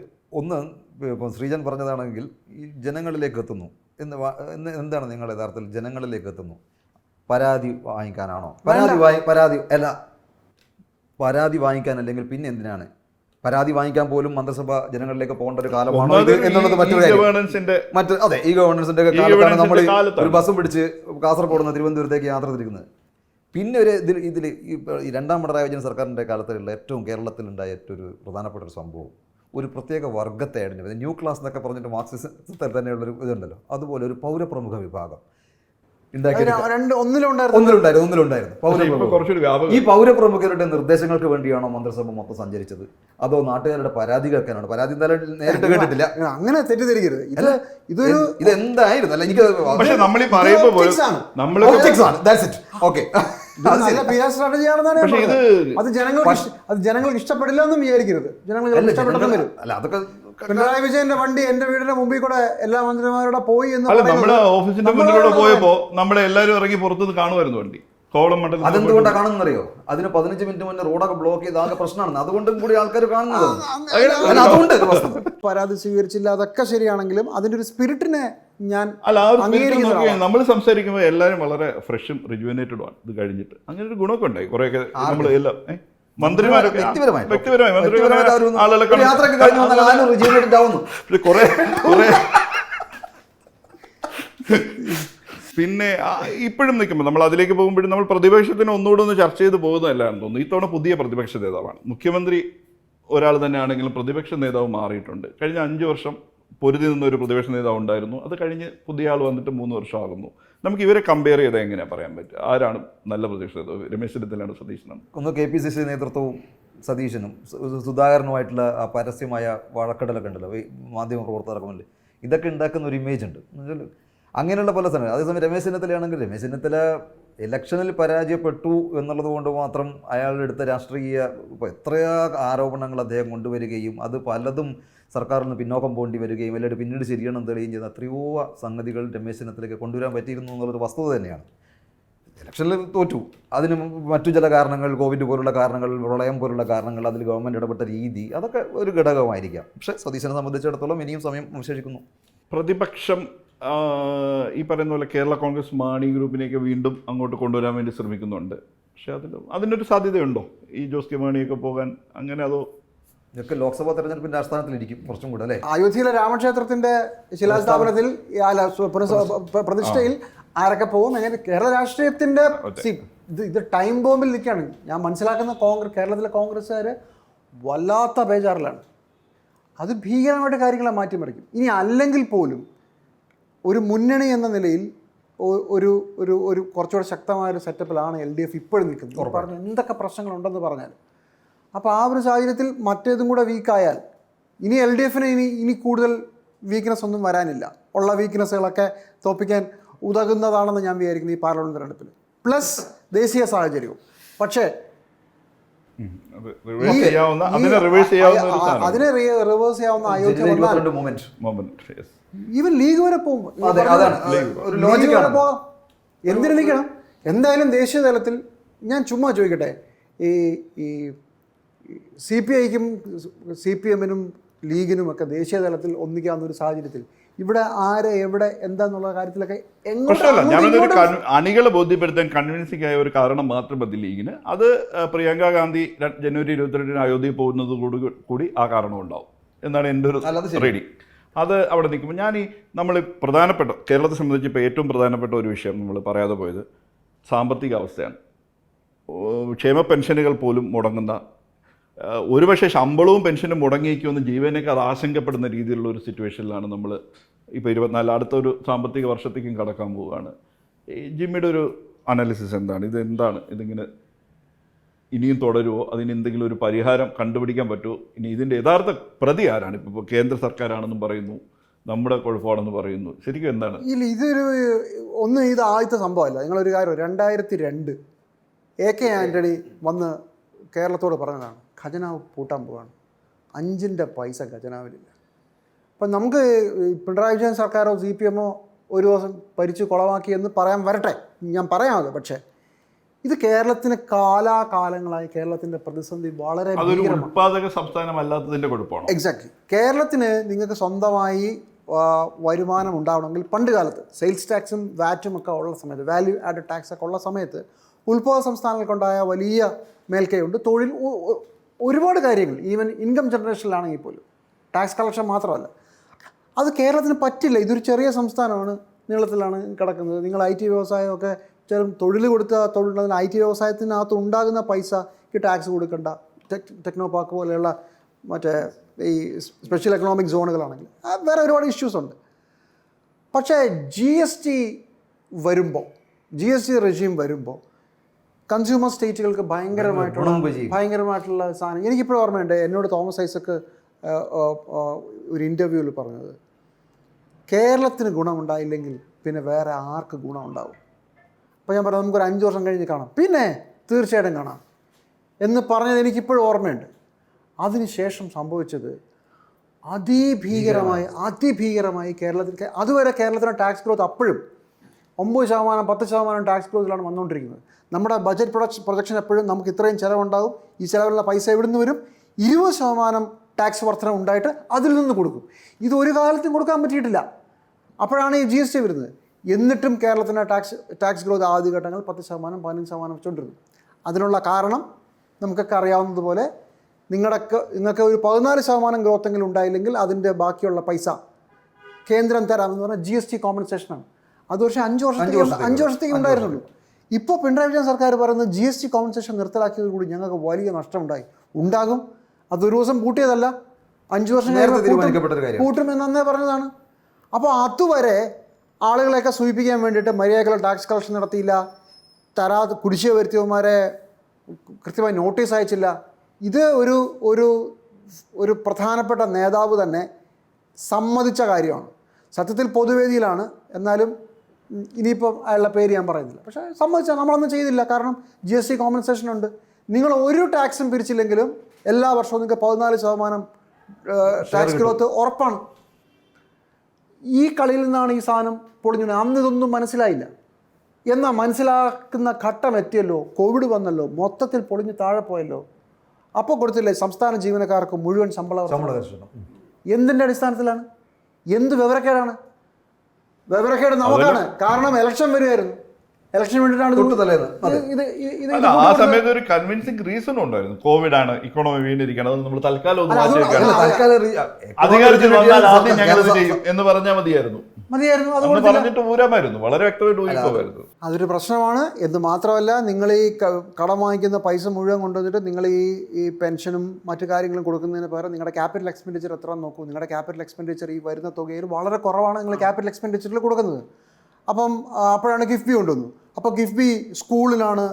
S1: ഒന്ന് ഇപ്പം ശ്രീജൻ പറഞ്ഞതാണെങ്കിൽ ഈ ജനങ്ങളിലേക്ക് എത്തുന്നു എന്ന് എന്താണ് നിങ്ങൾ യഥാർത്ഥത്തിൽ ജനങ്ങളിലേക്ക് എത്തുന്നു പരാതി വാങ്ങിക്കാനാണോ പരാതി വായി പരാതി അല്ല പരാതി വാങ്ങിക്കാൻ അല്ലെങ്കിൽ പിന്നെ എന്തിനാണ് പരാതി വാങ്ങിക്കാൻ പോലും മന്ത്രിസഭ ജനങ്ങളിലേക്ക് പോകേണ്ട ഒരു കാലമാണോ ഇത് എന്നുള്ളത് മറ്റൊരു അതെ ഈ ഗവേണൻസിന്റെ കാലത്താണ് നമ്മൾ ഒരു ബസ്സും പിടിച്ച് കാസർഗോഡ് നിന്ന് തിരുവനന്തപുരത്തേക്ക് യാത്ര തിരിക്കുന്നത് പിന്നെ ഒരു ഇതിൽ ഇതിൽ ഈ രണ്ടാം പിണറായി വിജയൻ സർക്കാരിൻ്റെ കാലത്തുള്ള ഏറ്റവും കേരളത്തിലുണ്ടായ ഏറ്റവും ഒരു പ്രധാനപ്പെട്ട ഒരു സംഭവം ഒരു പ്രത്യേക വർഗത്തെ ഐഡൻറ്റിഫൈ ന്യൂ ക്ലാസ് എന്നൊക്കെ പറഞ്ഞിട്ട് മാർക്സിസത്തിൽ തന്നെയുള്ളൊരു ഇതുണ്ടല്ലോ അതുപോലെ ഒരു പൗരപ്രമുഖ വിഭാഗം ഈ പൗരപ്രമുഖരുടെ നിർദ്ദേശങ്ങൾക്ക് വേണ്ടിയാണോ മന്ത്രിസഭ മൊത്തം സഞ്ചരിച്ചത് അതോ നാട്ടുകാരുടെ പരാതി കേൾക്കാനാണ് പരാതി നേരിട്ട് കേട്ടിട്ടില്ല അങ്ങനെ തെറ്റിദ്ധരിക്കരുത്
S2: ഇത് ഇതൊരു
S1: ഇത് എന്തായിരുന്നു അല്ല എനിക്ക് നമ്മൾ
S2: അത് ജനങ്ങൾക്ക് അത് ജനങ്ങൾക്ക് ഇഷ്ടപ്പെടില്ല എന്നും വിചാരിക്കരുത് ജനങ്ങൾക്ക് ഇഷ്ടപ്പെട്ടെന്നും വരും അല്ല അതൊക്കെ പിണറായി വിജയന്റെ വണ്ടി എന്റെ വീടിന്റെ മുമ്പിൽ കൂടെ എല്ലാ മന്ത്രിമാരുടെ പോയി എന്ന് നമ്മുടെ ഓഫീസിന്റെ മുന്നിലൂടെ പോയപ്പോ നമ്മളെ എല്ലാവരും ഇറങ്ങി പുറത്തുനിന്ന് കാണുമായിരുന്നു വണ്ടി കോവളം മണ്ഡലം അതെന്തുകൊണ്ടാണ് കാണുന്നറിയോ അതിന് പതിനഞ്ച് മിനിറ്റ് മുന്നേ റോഡൊക്കെ ബ്ലോക്ക് ചെയ്ത് ആകെ പ്രശ്നമാണ് അതുകൊണ്ടും കൂടി
S1: ആൾക്കാർ കാണുന്നത് അതുകൊണ്ട് പരാതി സ്വീകരിച്ചില്ല അതൊക്കെ ശരിയാണെങ്കിലും അതിന്റെ ഒരു സ്പിരിറ്റിനെ ഞാൻ
S2: അല്ല ആ ഒരു നമ്മൾ സംസാരിക്കുമ്പോൾ എല്ലാവരും വളരെ ഫ്രഷും റിജുവിനേറ്റഡും ആണ് ഇത് കഴിഞ്ഞിട്ട് അങ്ങനെ ഒരു ഗുണമൊക്കെ ഉണ്ടായി കുറേയൊക്കെ നമ്മൾ എല്ലാം കുറെ കുറെ പിന്നെ ഇപ്പോഴും നിൽക്കുമ്പോൾ നമ്മൾ അതിലേക്ക് പോകുമ്പോഴും നമ്മൾ പ്രതിപക്ഷത്തിന് ഒന്നുകൂടെ ഒന്ന് ചർച്ച ചെയ്ത് പോകുന്നതല്ലാന്ന് തോന്നുന്നു ഇത്തവണ പുതിയ പ്രതിപക്ഷ നേതാവാണ് മുഖ്യമന്ത്രി ഒരാൾ തന്നെയാണെങ്കിലും പ്രതിപക്ഷ നേതാവ് മാറിയിട്ടുണ്ട് കഴിഞ്ഞ അഞ്ചു വർഷം പൊരുതി നിന്നൊരു ഒരു പ്രതിപക്ഷ നേതാവ് ഉണ്ടായിരുന്നു അത് കഴിഞ്ഞ് പുതിയ ആൾ വന്നിട്ട് മൂന്ന് വർഷമാകുന്നു നമുക്ക് ഇവരെ കമ്പയർ ചെയ്ത് എങ്ങനെയാണ് പറയാൻ പറ്റുക ആരാണ് നല്ല പ്രതിപക്ഷ നേതാവ് രമേശ് ചെന്നിത്തലാണ് സതീശനാണ്
S1: ഒന്ന് കെ പി സി സി നേതൃത്വവും സതീശനും സുധാകരനുമായിട്ടുള്ള ആ പരസ്യമായ വഴക്കടലൊക്കെ ഉണ്ടല്ലോ ഈ മാധ്യമ പ്രവർത്തകർക്കുമല്ലേ ഇതൊക്കെ ഉണ്ടാക്കുന്ന ഒരു ഇമേജ് ഉണ്ട് അങ്ങനെയുള്ള പല സ്ഥലങ്ങൾ അതേസമയം രമേശ് ചെന്നിത്തലയാണെങ്കിൽ രമേശ് ചെന്നിത്തല ഇലക്ഷനിൽ പരാജയപ്പെട്ടു എന്നുള്ളത് കൊണ്ട് മാത്രം അയാളുടെ അടുത്ത രാഷ്ട്രീയ ഇപ്പോൾ എത്രയോ ആരോപണങ്ങൾ അദ്ദേഹം കൊണ്ടുവരികയും അത് പലതും നിന്ന് പിന്നോക്കം പോകേണ്ടി വരികയും അല്ലെങ്കിൽ പിന്നീട് ശരിയാണെന്ന് തെളിയുകയും ചെയ്യുന്ന എത്രയോ സംഗതികൾ രമേശ് ചെന്നിത്തലയ്ക്ക് കൊണ്ടുവരാൻ പറ്റിയിരുന്നു എന്നുള്ളൊരു വസ്തുത തന്നെയാണ് ഇലക്ഷനിൽ തോറ്റു അതിന് മറ്റു ചില കാരണങ്ങൾ കോവിഡ് പോലുള്ള കാരണങ്ങൾ പ്രളയം പോലുള്ള കാരണങ്ങൾ അതിൽ ഗവൺമെൻറ് ഇടപെട്ട രീതി അതൊക്കെ ഒരു ഘടകമായിരിക്കാം പക്ഷേ സതീശനെ സംബന്ധിച്ചിടത്തോളം ഇനിയും സമയം അവശേഷിക്കുന്നു
S2: പ്രതിപക്ഷം ഈ പറയുന്ന പോലെ കേരള കോൺഗ്രസ് മാണി ഗ്രൂപ്പിനെയൊക്കെ വീണ്ടും അങ്ങോട്ട് കൊണ്ടുവരാൻ വേണ്ടി ശ്രമിക്കുന്നുണ്ട് പക്ഷേ അതിൻ്റെ അതിനൊരു സാധ്യതയുണ്ടോ ഈ ജോസ് കെ മാണിയൊക്കെ പോകാൻ അങ്ങനെ അതോ
S1: ഇതൊക്കെ ലോക്സഭാ തെരഞ്ഞെടുപ്പിന്റെ ഇരിക്കും കുറച്ചും കൂടെ അല്ലേ അയോധ്യയിലെ രാമക്ഷേത്രത്തിന്റെ ശിലാസ്ഥാപനത്തിൽ പ്രതിഷ്ഠയിൽ ആരൊക്കെ പോകും എങ്ങനെ കേരള രാഷ്ട്രീയത്തിന്റെ ഇത് ഇത് ടൈം ബോംബിൽ നിൽക്കുകയാണ് ഞാൻ മനസ്സിലാക്കുന്ന കോൺഗ്രസ് കേരളത്തിലെ കോൺഗ്രസ്സുകാർ വല്ലാത്ത ബേജാറിലാണ് അത് ഭീകരമായിട്ട് കാര്യങ്ങളെ മാറ്റിമറിക്കും ഇനി അല്ലെങ്കിൽ പോലും ഒരു മുന്നണി എന്ന നിലയിൽ ഒരു ഒരു ഒരു കുറച്ചുകൂടെ ശക്തമായ ഒരു സെറ്റപ്പിലാണ് എൽ ഡി എഫ് ഇപ്പോഴും നിൽക്കുന്നത് പറഞ്ഞു എന്തൊക്കെ പ്രശ്നങ്ങളുണ്ടെന്ന് പറഞ്ഞാൽ അപ്പോൾ ആ ഒരു സാഹചര്യത്തിൽ മറ്റേതും കൂടെ വീക്കായാൽ ഇനി എൽ ഡി എഫിന് ഇനി ഇനി കൂടുതൽ വീക്ക്നെസ് ഒന്നും വരാനില്ല ഉള്ള വീക്ക്നെസ്സുകളൊക്കെ തോപ്പിക്കാൻ ഉതകുന്നതാണെന്ന് ഞാൻ വിചാരിക്കുന്നു ഈ പാർലമെന്റ് തെരഞ്ഞെടുപ്പിൽ പ്ലസ് ദേശീയ സാഹചര്യവും പക്ഷേ
S2: അതിനെ റിവേഴ്സ്
S1: ചെയ്യാവുന്ന അയോധ്യ ഈവൻ ലീഗ് വരെ പോകുമ്പോൾ എന്തിനു നിൽക്കണം എന്തായാലും ദേശീയ തലത്തിൽ ഞാൻ ചുമ്മാ ചോദിക്കട്ടെ ഈ ഈ സി പി ഐക്കും സി പി എമ്മിനും ലീഗിനുമൊക്കെ ദേശീയ തലത്തിൽ ഒന്നിക്കാവുന്ന ഒരു സാഹചര്യത്തിൽ ഇവിടെ ആരെ എവിടെ എന്താന്നുള്ള കാര്യത്തിലൊക്കെ
S2: എങ്ങോട്ടും അണികളെ ബോധ്യപ്പെടുത്താൻ കൺവിൻസിംഗ് ആയ ഒരു കാരണം മാത്രം മതി ലീഗിന് അത് പ്രിയങ്ക ഗാന്ധി ജനുവരി ഇരുപത്തിരണ്ടിന് അയോധ്യയിൽ പോകുന്നത് കൂടി ആ കാരണം ഉണ്ടാവും എന്നാണ് എൻ്റെ ഒരു റെഡി അത് അവിടെ നിൽക്കുമ്പോൾ ഞാൻ ഈ നമ്മൾ പ്രധാനപ്പെട്ട കേരളത്തെ സംബന്ധിച്ച് ഇപ്പോൾ ഏറ്റവും പ്രധാനപ്പെട്ട ഒരു വിഷയം നമ്മൾ പറയാതെ പോയത് സാമ്പത്തിക അവസ്ഥയാണ് ക്ഷേമ പെൻഷനുകൾ പോലും മുടങ്ങുന്ന ഒരുപക്ഷെ ശമ്പളവും പെൻഷനും മുടങ്ങിയേക്കുമെന്ന് അത് ആശങ്കപ്പെടുന്ന രീതിയിലുള്ള ഒരു സിറ്റുവേഷനിലാണ് നമ്മൾ ഇപ്പോൾ ഇരുപത്തിനാല് അടുത്ത ഒരു സാമ്പത്തിക വർഷത്തേക്കും കടക്കാൻ പോവുകയാണ് ജിമ്മിയുടെ ഒരു അനാലിസിസ് എന്താണ് ഇത് എന്താണ് ഇതിങ്ങനെ ഇനിയും തുടരുമോ അതിന് എന്തെങ്കിലും ഒരു പരിഹാരം കണ്ടുപിടിക്കാൻ പറ്റുമോ ഇനി ഇതിൻ്റെ യഥാർത്ഥ പ്രതി ആരാണ് ഇപ്പോൾ കേന്ദ്ര സർക്കാരാണെന്നും പറയുന്നു നമ്മുടെ കുഴപ്പമാണെന്ന് പറയുന്നു ശരിക്കും എന്താണ് ഇല്ല ഇതൊരു ഒന്നും ഇത് ആദ്യത്തെ സംഭവമല്ല നിങ്ങളൊരു കാര്യം രണ്ടായിരത്തി രണ്ട് എ കെ ആൻ്റണി വന്ന് കേരളത്തോട് പറഞ്ഞതാണ് ഖജനാവ് പൂട്ടാൻ പോവാണ് അഞ്ചിൻ്റെ പൈസ ഖജനാവിലില്ല അപ്പം നമുക്ക് പിണറായി വിജയൻ സർക്കാരോ സി പി എമ്മോ ഒരു ദിവസം ഭരിച്ചു കുളമാക്കി എന്ന് പറയാൻ വരട്ടെ ഞാൻ പറയാമത് പക്ഷേ ഇത് കേരളത്തിന് കാലാകാലങ്ങളായി കേരളത്തിന്റെ പ്രതിസന്ധി വളരെ ഉത്പാദക സംസ്ഥാനമല്ലാത്തതിന്റെ കുഴപ്പമാണ് എക്സാക്ട്ലി കേരളത്തിന് നിങ്ങൾക്ക് സ്വന്തമായി വരുമാനം ഉണ്ടാവണമെങ്കിൽ പണ്ട് കാലത്ത് സെയിൽസ് ടാക്സും വാറ്റും ഒക്കെ ഉള്ള സമയത്ത് വാല്യൂ ആഡ് ടാക്സ് ഒക്കെ ഉള്ള സമയത്ത് ഉത്ഭവ സംസ്ഥാനങ്ങൾക്കുണ്ടായ വലിയ ഉണ്ട് തൊഴിൽ ഒരുപാട് കാര്യങ്ങൾ ഈവൻ ഇൻകം ജനറേഷനിലാണെങ്കിൽ പോലും ടാക്സ് കളക്ഷൻ മാത്രമല്ല അത് കേരളത്തിന് പറ്റില്ല ഇതൊരു ചെറിയ സംസ്ഥാനമാണ് നീളത്തിലാണ് കിടക്കുന്നത് നിങ്ങൾ ഐ ടി വ്യവസായമൊക്കെ ചില തൊഴിൽ കൊടുത്ത തൊഴിലുണ്ടെങ്കിൽ ഐ ടി വ്യവസായത്തിനകത്ത് ഉണ്ടാകുന്ന പൈസ ഈ ടാക്സ് കൊടുക്കേണ്ട ടെക്നോ പാർക്ക് പോലെയുള്ള മറ്റേ ഈ സ്പെഷ്യൽ എക്കണോമിക് സോണുകളാണെങ്കിൽ വേറെ ഒരുപാട് ഇഷ്യൂസ് ഉണ്ട് പക്ഷേ ജി എസ് ടി വരുമ്പോൾ ജി എസ് ടി റെജീം വരുമ്പോൾ കൺസ്യൂമർ സ്റ്റേറ്റുകൾക്ക് ഭയങ്കരമായിട്ടുള്ള ഭയങ്കരമായിട്ടുള്ള സാധനം എനിക്കിപ്പോഴും ഓർമ്മയുണ്ട് എന്നോട് തോമസ് ഐസക്ക് ഒരു ഇൻ്റർവ്യൂവിൽ പറഞ്ഞത് കേരളത്തിന് ഗുണമുണ്ടായില്ലെങ്കിൽ പിന്നെ വേറെ ആർക്ക് ഗുണമുണ്ടാവും അപ്പോൾ ഞാൻ പറഞ്ഞു നമുക്കൊരു അഞ്ച് വർഷം കഴിഞ്ഞ് കാണാം പിന്നെ തീർച്ചയായിട്ടും കാണാം എന്ന് പറഞ്ഞത് എനിക്കിപ്പോഴും ഓർമ്മയുണ്ട് അതിനുശേഷം സംഭവിച്ചത് അതിഭീകരമായി അതിഭീകരമായി കേരളത്തിൽ അതുവരെ കേരളത്തിൻ്റെ ടാക്സ് ഗ്രോത്ത് അപ്പോഴും ഒമ്പത് ശതമാനം പത്ത് ശതമാനം ടാക്സ് ക്ലോസിലാണ് വന്നുകൊണ്ടിരിക്കുന്നത് നമ്മുടെ ബജറ്റ് പ്രൊഡക്ഷൻ പ്രൊജക്ഷൻ എപ്പോഴും നമുക്ക് ഇത്രയും ചിലവുണ്ടാകും ഈ ചിലവിലുള്ള പൈസ എവിടുന്ന് വരും ഇരുപത് ശതമാനം ടാക്സ് വർധന ഉണ്ടായിട്ട് അതിൽ നിന്ന് കൊടുക്കും ഇത് ഒരു കാലത്തും കൊടുക്കാൻ പറ്റിയിട്ടില്ല അപ്പോഴാണ് ഈ ജി എസ് ടി വരുന്നത് എന്നിട്ടും കേരളത്തിൻ്റെ ടാക്സ് ടാക്സ് ഗ്രോത്ത് ആദ്യഘട്ടങ്ങൾ പത്ത് ശതമാനം പതിനഞ്ച് ശതമാനം വെച്ചുകൊണ്ടിരുന്നു അതിനുള്ള കാരണം നമുക്കൊക്കെ അറിയാവുന്നതുപോലെ നിങ്ങളൊക്കെ നിങ്ങൾക്ക് ഒരു പതിനാല് ശതമാനം ഗ്രോത്തെങ്കിലും ഉണ്ടായില്ലെങ്കിൽ അതിൻ്റെ ബാക്കിയുള്ള പൈസ കേന്ദ്രം തരാമെന്ന് പറഞ്ഞാൽ ജി എസ് ടി കോമ്പൻസേഷനാണ് അത് പക്ഷേ അഞ്ച് വർഷത്തേക്ക് അഞ്ച് വർഷത്തേക്ക് ഉണ്ടായിരുന്നുള്ളൂ ഇപ്പോൾ പിണറായി വിജയൻ സർക്കാർ പറയുന്നത് ജി എസ് ടി കോമ്പൻസേഷൻ കൂടി ഞങ്ങൾക്ക് വലിയ നഷ്ടമുണ്ടായി ഉണ്ടാകും അത് ഒരു ദിവസം കൂട്ടിയതല്ല അഞ്ച് വർഷം കൂട്ടും എന്ന് അന്നേ പറഞ്ഞതാണ് അപ്പോൾ അതുവരെ ആളുകളെയൊക്കെ സൂചിപ്പിക്കാൻ വേണ്ടിയിട്ട് മര്യാദകളെ ടാക്സ് കളക്ഷൻ നടത്തിയില്ല തരാ കുടിശ്ശിക വരുത്തിയവന്മാരെ കൃത്യമായി നോട്ടീസ് അയച്ചില്ല ഇത് ഒരു ഒരു ഒരു പ്രധാനപ്പെട്ട നേതാവ് തന്നെ സമ്മതിച്ച കാര്യമാണ് സത്യത്തിൽ പൊതുവേദിയിലാണ് എന്നാലും ഇനിയിപ്പോൾ അയാളുടെ പേര് ഞാൻ പറയുന്നില്ല പക്ഷേ സംബന്ധിച്ചാൽ നമ്മളൊന്നും ചെയ്തില്ല കാരണം ജി എസ് ടി കോമ്പൻസേഷൻ ഉണ്ട് നിങ്ങൾ ഒരു ടാക്സും പിരിച്ചില്ലെങ്കിലും എല്ലാ വർഷവും നിങ്ങൾക്ക് പതിനാല് ശതമാനം ടാക്സ് ഗ്രോത്ത് ഉറപ്പാണ് ഈ കളിയിൽ നിന്നാണ് ഈ സാധനം പൊളിഞ്ഞു അന്ന് ഇതൊന്നും മനസ്സിലായില്ല എന്നാൽ മനസ്സിലാക്കുന്ന ഘട്ടം എത്തിയല്ലോ കോവിഡ് വന്നല്ലോ മൊത്തത്തിൽ പൊളിഞ്ഞ് താഴെ പോയല്ലോ അപ്പോൾ കൊടുത്തില്ലേ സംസ്ഥാന ജീവനക്കാർക്ക് മുഴുവൻ ശമ്പള എന്തിൻ്റെ അടിസ്ഥാനത്തിലാണ് എന്ത് വിവരക്കേടാണ് വിവരക്കേട് നമുക്കാണ് കാരണം ഇലക്ഷൻ വരുമായിരുന്നു ഇലക്ഷൻ വേണ്ടിയിട്ടാണ് ആ സമയത്ത് കൺവിൻസിംഗ് റീസൺ ഉണ്ടായിരുന്നു കോവിഡ് ആണ് ഇക്കോണമി വീണ്ടിരിക്കണം നമ്മൾ തൽക്കാലം ഒന്ന് മാറ്റിവെക്കണം അധികാരത്തിൽ വന്നാൽ ആദ്യം ഞങ്ങൾ ചെയ്യും എന്ന് പറഞ്ഞാൽ മതിയായിരുന്നു മതിയായിരുന്നു അതുകൊണ്ട് പറഞ്ഞിട്ട് ഊരാമായിരുന്നു വളരെ വ്യക്തമായിട്ട് അതൊരു പ്രശ്നമാണ് എന്ന് മാത്രമല്ല നിങ്ങൾ ഈ കടം വാങ്ങിക്കുന്ന പൈസ മുഴുവൻ കൊണ്ടുവന്നിട്ട് നിങ്ങൾ ഈ ഈ പെൻഷനും മറ്റു കാര്യങ്ങളും കൊടുക്കുന്നതിന് പകരം നിങ്ങളുടെ ക്യാപിറ്റൽ എക്സ്പെൻഡിച്ചർ എത്ര നോക്കൂ നിങ്ങളുടെ ക്യാപിറ്റൽ എക്സ്പെൻഡിച്ചർ ഈ വരുന്ന തുകയിൽ വളരെ കുറവാണ് നിങ്ങൾ ക്യാപിറ്റൽ എക്സ്പെൻഡിച്ചറിൽ കൊടുക്കുന്നത് അപ്പം അപ്പോഴാണ് കിഫ്ബി കൊണ്ടുവന്നു അപ്പോൾ ഗിഫ്ബി സ്കൂളിലാണ്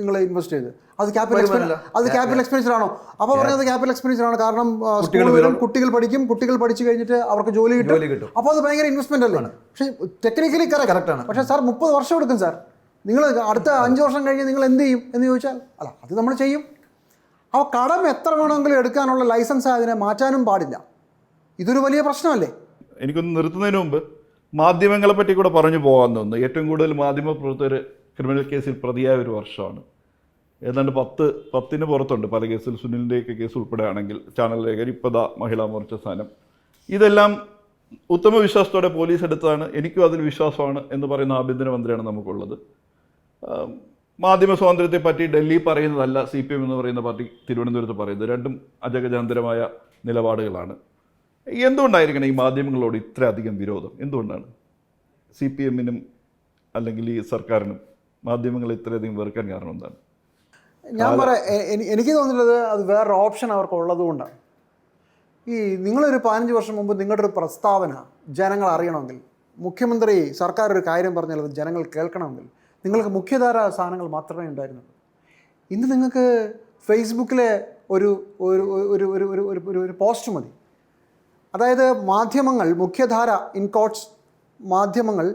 S2: നിങ്ങൾ ഇൻവെസ്റ്റ് ചെയ്തത് അത് ക്യാപിറ്റൽ അത് ക്യാപിറ്റൽ എക്സ്പെൻഡിച്ചർ ആണോ അപ്പോൾ പറഞ്ഞത് ക്യാപിറ്റൽ എക്സ്പെൻഡിച്ചർ ആണ് കാരണം സ്കൂളിൽ കുട്ടികൾ പഠിക്കും കുട്ടികൾ പഠിച്ചു കഴിഞ്ഞിട്ട് അവർക്ക് ജോലി കിട്ടും അപ്പോൾ അത് ഭയങ്കര ഇൻവെസ്റ്റ്മെന്റ് അല്ലേ പക്ഷേ ടെക്നിക്കലി കറക്റ്റ് ആണ് പക്ഷേ സാർ മുപ്പത് വർഷം എടുക്കും സാർ നിങ്ങൾ അടുത്ത അഞ്ച് വർഷം കഴിഞ്ഞ് നിങ്ങൾ എന്ത് ചെയ്യും എന്ന് ചോദിച്ചാൽ അല്ല അത് നമ്മൾ ചെയ്യും ആ കടം എത്ര വേണമെങ്കിലും എടുക്കാനുള്ള ലൈസൻസ് അതിനെ മാറ്റാനും പാടില്ല ഇതൊരു വലിയ പ്രശ്നമല്ലേ എനിക്കൊന്ന് നിർത്തുന്നതിന് മുമ്പ് മാധ്യമങ്ങളെ പറ്റി കൂടെ പറഞ്ഞു പോകാൻ തോന്നുന്നു ഏറ്റവും കൂടുതൽ മാധ്യമ പ്രവർത്തകർ ക്രിമിനൽ കേസിൽ പ്രതിയായ ഒരു വർഷമാണ് ഏതാണ്ട് പത്ത് പത്തിന് പുറത്തുണ്ട് പല കേസിൽ സുനിലിൻ്റെയൊക്കെ കേസ് ഉൾപ്പെടെയാണെങ്കിൽ ചാനൽ ലേഖകർ ഇപ്പതാ മഹിളാ മോർച്ച സ്ഥാനം ഇതെല്ലാം ഉത്തമ വിശ്വാസത്തോടെ പോലീസ് എടുത്താണ് എനിക്കും അതിൽ വിശ്വാസമാണ് എന്ന് പറയുന്ന ആഭ്യന്തരമന്ത്രിയാണ് നമുക്കുള്ളത് മാധ്യമ സ്വാതന്ത്ര്യത്തെ പറ്റി ഡൽഹി പറയുന്നതല്ല സി പി എം എന്ന് പറയുന്ന പാർട്ടി തിരുവനന്തപുരത്ത് പറയുന്നത് രണ്ടും അജഗജാന്തരമായ നിലപാടുകളാണ് എന്തുകൊണ്ടായിരിക്കണം ഈ മാധ്യമങ്ങളോട് ഇത്രയധികം വിരോധം എന്തുകൊണ്ടാണ് സി പി എമ്മിനും അല്ലെങ്കിൽ ഈ സർക്കാരിനും മാധ്യമങ്ങളെ ഇത്രയധികം വെറുക്കാൻ കാരണം എന്താണ് ഞാൻ പറയാം എനിക്ക് തോന്നുന്നത് അത് വേറൊരു ഓപ്ഷൻ അവർക്ക് ഉള്ളതുകൊണ്ടാണ് ഈ നിങ്ങളൊരു പതിനഞ്ച് വർഷം മുമ്പ് നിങ്ങളുടെ ഒരു പ്രസ്താവന ജനങ്ങൾ അറിയണമെങ്കിൽ മുഖ്യമന്ത്രി സർക്കാർ ഒരു കാര്യം പറഞ്ഞാൽ അത് ജനങ്ങൾ കേൾക്കണമെങ്കിൽ നിങ്ങൾക്ക് മുഖ്യധാര സാധനങ്ങൾ മാത്രമേ ഉണ്ടായിരുന്നുള്ളൂ ഇന്ന് നിങ്ങൾക്ക് ഫേസ്ബുക്കിലെ ഒരു ഒരു ഒരു ഒരു ഒരു ഒരു പോസ്റ്റ് മതി അതായത് മാധ്യമങ്ങൾ മുഖ്യധാര ഇൻകോട്ട്സ് മാധ്യമങ്ങൾ